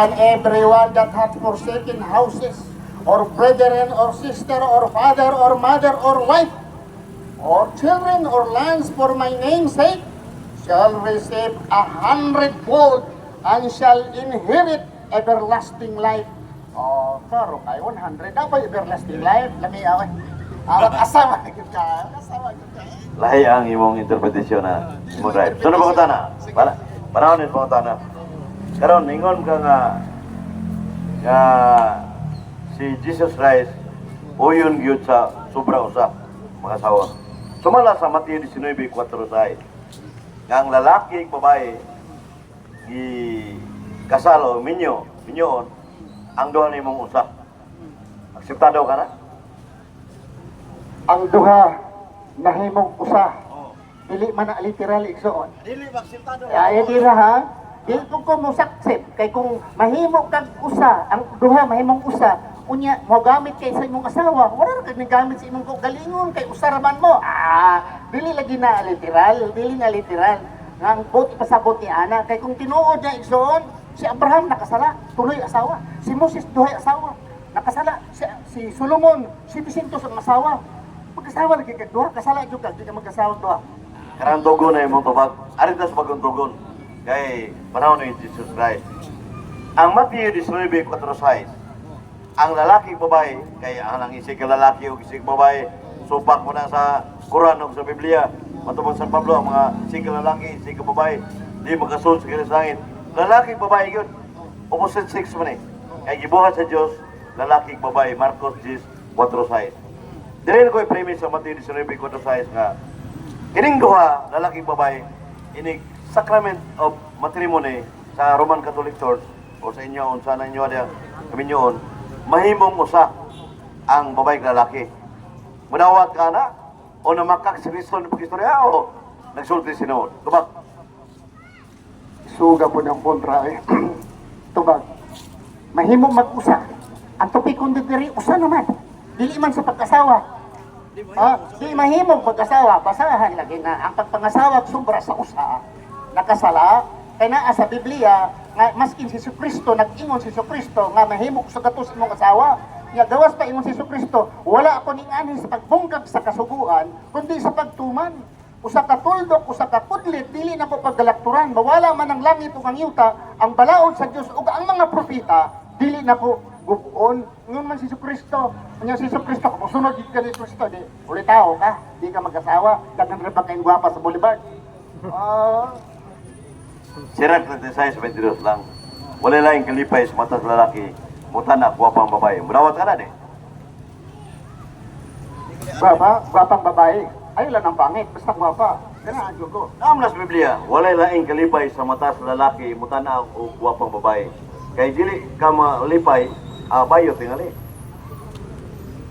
And everyone that hath forsaken houses, or brethren, or sister, or father, or mother, or wife, or children, or lands for my name's sake, shall receive a hundredfold, and shall inherit everlasting life. Oh, klaro kay 100 na ba everlasting life? Lami away. Awat asawa gid ka. Asawa gid ka. Lahi ang imong interpretasyon na imong drive. Sunod ba na? Para panahon ni pangutana. Karon ingon ka nga nga si Jesus Christ uyon gyud sa sobra usa mga asawa. Sumala sa Mateo 19:4 nga ang lalaki ug babae gi kasal o minyo, minyoon ang duha nimong usa. Akseptado ka na? Ang duha nahimong usa. Dili man na literal igsoon. Dili akseptado. Ay, di ra ha. Di ko ko mo saksip kay kung mahimo kag usa, ang duha mahimong usa, unya mo gamit kay sa imong asawa, wala ra kag gamit sa imong galingon kay usa ra man mo. Ah, dili lagi na literal, dili na literal. Ang buti pasabot ni ana kay kung tinuod niya igsoon, si Abraham nakasala, tuloy asawa. Si Moses duhay asawa, nakasala. Si, si Solomon, 700 ang asawa. Pagkasawa lagi kag duha, kasala jud kag di ka magkasawa duha. Karang tugon na imong tubag. Ari tas bagong tugon. Kay panahon ni Jesus Christ. Ang Matthew 19:4 ang lalaki babae kay ang isig lalaki ug isig babae supak mo na sa Quran ug sa Biblia. Matubang San Pablo ang mga isig lalaki isig babae di makasul sa kinis langit lalaki babae gyud opposite sex man eh kay gibuhat sa Dios lalaki babae Marcos 10:4 Dire ko i-premise sa Matthew 19:4 nga Kining duha, lalaki babae, inig sacrament of matrimony sa Roman Catholic Church o sa inyo, unsa na inyo ada kami nyoon, mahimong usa ang babae lalaki. Munawat ka na o namakak si Kristo ng pag-istorya o nagsulti sinuod. Tubak, suga po ng kontra eh. Tubag. Mahimo mag-usa. Ang topikon diri usa naman. Dili man sa pag-asawa. Ah, di mahimo pag-asawa, basahan lagi nga ang pagpangasawa sobra sa usa. Nakasala kay naa sa Biblia nga maskin si Kristo nag-ingon si Kristo nga mahimo sa gatos imong asawa. Nga gawas pa ingon si Kristo, wala ako ning ani sa pagbungkag sa kasuguan, kundi sa pagtuman usa ka tuldok, usa ka pudlit, dili na ko paggalakturan, mawala man ang langit ug ang yuta, ang balaod sa Dios ug ang mga propeta, dili na ko gubuon. Ngun man si Kristo, nya si Kristo kung sunod gid ka ni Kristo, di uli tao ka, di ka mag-asawa, daghan ra ba kayong gwapa sa boulevard. Ah, sirat na sa 22 lang. Wala laing kalipay sa mata sa lalaki, mutana, guwapang babae. Munawat ka na di. gwapa, gwapang babae. Ay lang ang pangit, basta gwapa. Kana adyo ko. Naam na sa Biblia, walay laing kalipay sa mata sa lalaki, mutana o guwapang babae. Kay dili ka malipay, ah, bayo tingali.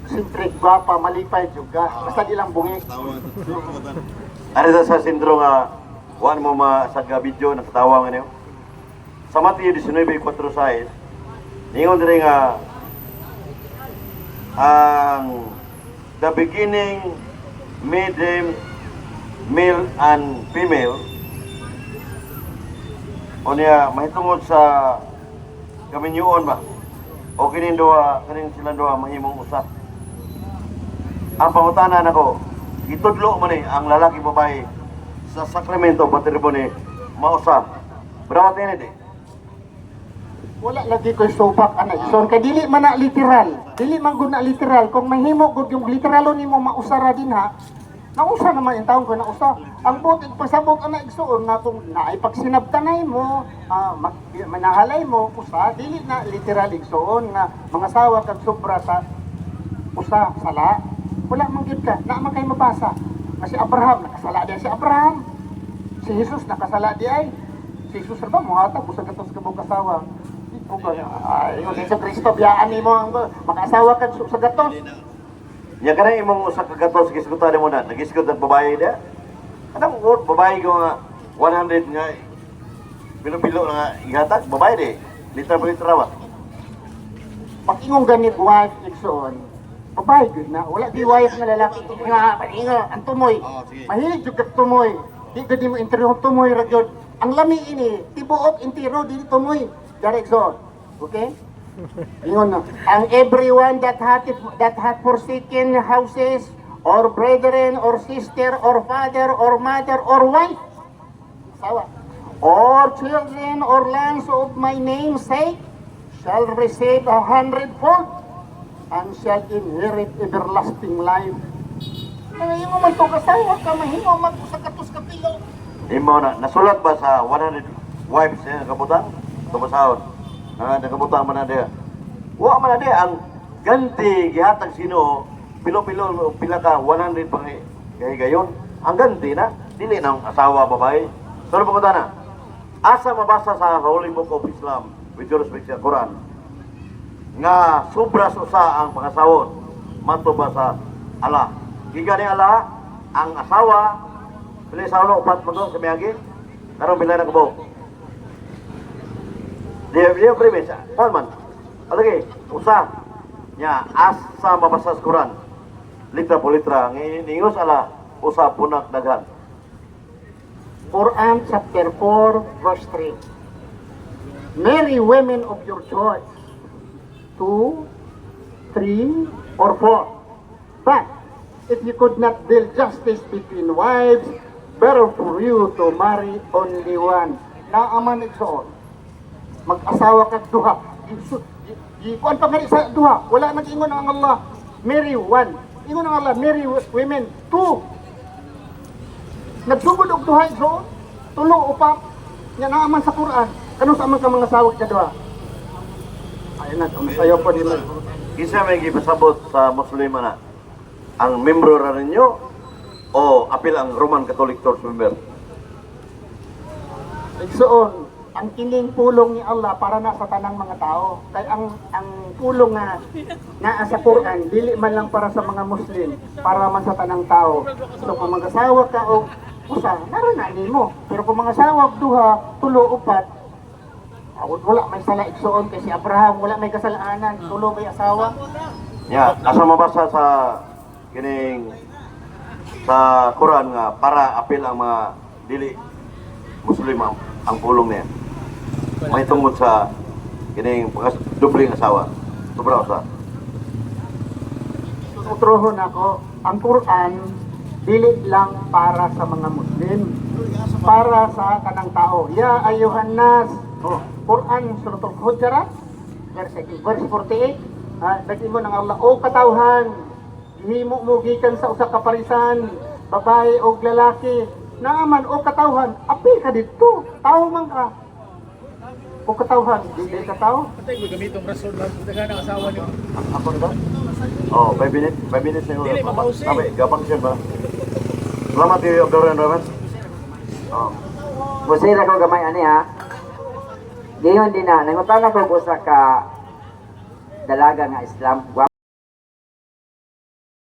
Siyempre, gwapa, malipay juga. Basta di lang bungi. Ano sa sa sindro nga, kuhan mo masaga video, nakatawa nga niyo. Sa Matthew 19.4.6, ningon din nga, ang the beginning, middle, male and female, o niya, mahitungod sa kaminyuon ba? O kining duha, kining silang duha, mahimong usa. Ang pangutana nako, itudlo man eh, ang lalaki babae sa sakramento patrimony mausa. Brawat ini de. Wala lagi ko sopak ana ison kay dili man na literal. Dili man gud na literal kung mahimo gud yung literalo nimo mausara din ha. Nausa naman yung taong ko nausa. Ang butig pasabot ana igsuon nga kung naay pagsinabtanay mo, ah, mag- manahalay mo usa dili na literal igsuon nga mga sawa kag sobra sa usa sala. Wala man gid ka, na man mabasa. Nga si Abraham nakasala din si Abraham. Si Jesus nakasala di ay. Si Jesus ra ba muhatag usa ka tos kabog kasawa. Ka ay yung si Kristo biyaan nimo ang makasawa ka sa gatos. Nya kana imong usa ka gatos gisgutan mo na, nagisgot ang babae dia. Anong word babae ko nga 100 nga bilo-bilo nga ihatag babae de. Litra per litra ba? Pag ingong ganit wife igsoon, babae gud na wala di wife nga lalaki nga paninga ang tumoy. Mahilig jud kag tumoy. Di gud mo interview tumoy ra gyud. Ang lami ini tibuok intiro dili tumoy. Direct zone. Okay? Ingon na. Ang everyone that hath, that hath forsaken houses, or brethren, or sister, or father, or mother, or wife, sawa, or children, or lands of my name's sake, shall receive a hundredfold, and shall inherit everlasting life. Ay, yung man to kasawa ka, mahimo mag sa katus kapilo. Imo na nasulat ba sa 100 wives niya kabutang? Tumasahon. Ah, nakabutang man na diya. Wa man na diya ang ganti gihatag sino pilo-pilo pila ka 100 pang gayon. Ang ganti na dili ang asawa babae. Pero pa na. Asa mabasa sa Holy Book of Islam with your respect sa Quran nga sobra usa ang pangasawon mato ba sa Allah. Giga ni Allah ang asawa Pili sa ulo, upat mo sa miyagi. Karoon bila na kubo. Di di premis. Paano man? Alagi, usa. Nya asa mabasa sa Quran. Litra po litra. Ngingos ala usa punak daghan. Quran chapter 4 verse 3. Marry women of your choice. Two, three, or four. But if you could not deal justice between wives, better for you to marry only one. Naaman igsoon. Mag-asawa kag duha. Gisu- gi- gi- Kuan pa gani sa duha. Wala nag-ingon ang Allah. Marry one. Ingon ang Allah, marry women. Two. Nagsugod og duha igsoon. Tulo upat. Nga naaman sa Quran. Kano sa man ka mga sawag ka duha? Na, ang sayo pa nila. Kisa may gipasabot sa Muslima na ang membro ra ninyo o apil ang Roman Catholic Church member. Igsoon, ang kining pulong ni Allah para na sa tanang mga tao. Kay ang ang pulong nga naa sa Quran dili man lang para sa mga Muslim, para man sa tanang tao. So kung mag-asawa ka o usa, naron na nimo. Pero kung mga asawa duha, tulo upat, awod wala may sala igsoon kay si Abraham wala may kasalanan, tulo may asawa. Ya, asa mabasa sa kining sa Quran nga para apil ang mga dili Muslim ang, ang pulong niya. May tungod sa kining dubling asawa. Sobra sa. Tututrohon ako, ang Quran dili lang para sa mga Muslim, para sa kanang tao. Ya ayuhan nas. Oh, Quran surat Al-Hujurat verse verse 48. Ah, nag-ingon ng Allah, o katawhan, himo mo gikan sa usa ka parisan, babae o lalaki. Naaman o katawhan, apil ka dito. Tao man ka. O katawhan, dili ka tao. Patay ko gamitong rason lang daga ng asawa niyo. Ako ba? Oh, 5 minutes, 5 minutes na Dili. Sabi, gabang siya ba? Salamat kayo, Obdoran Raman. Oh. Musira ko gamay ani ha. Gayon din na, nangutan ako usa ka dalaga nga Islam.